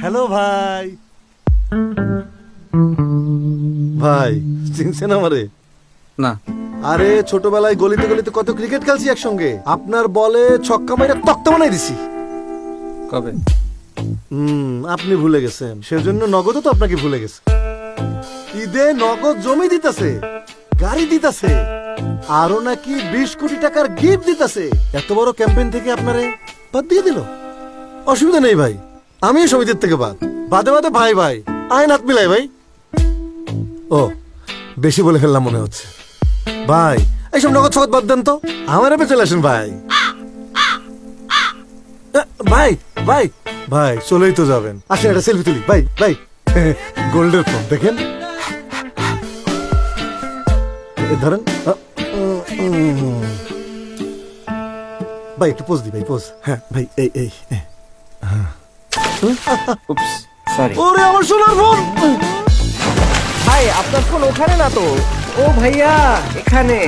Hello ভাই। ভাই চিনছেন আমারে? না। আরে ছোটবেলায় গলিতে গলিতে কত ক্রিকেট খেলছি একসঙ্গে। আপনার বলে ছক্কা মাইরা তক্তা বানাই দিছি। কবে? হুম আপনি ভুলে গেছেন। সেজন্য নগদও তো আপনাকে ভুলে গেছে। ঈদে নগদ জমি দিতেছে গাড়ি দিতেছে আরও নাকি বিশ কোটি টাকার গিফট দিতেছে। এত বড় ক্যাম্পেইন থেকে আপনারে বাদ দিয়ে দিল। অসুবিধা নেই ভাই। আমি সমিতির থেকে বাদ। বাদে বাদে ভাই ভাই। আইন হাত মিলাই, ভাই। ও, বেশি বলে ফেললাম মনে হচ্ছে। ভাই, এইসব নগদ সগদ বাদ দেন তো। আমার এপে চলে আসেন, ভাই। ভাই ভাই। ভাই, চলেই তো যাবেন। আসেন, একটা সেলফি তুলি। ভাই ভাই। গোল্ডের ফোন, দেখেন। ধরেন। ভাই, একটু পোজ দি, ভাই পোজ হ্যাঁ ভাই, এই এই এই। উপস সরি ওরে আমার সোনার ফোন। ভাই আপনার ফোন ওখানে না তো? ও ভাইয়া এখানে।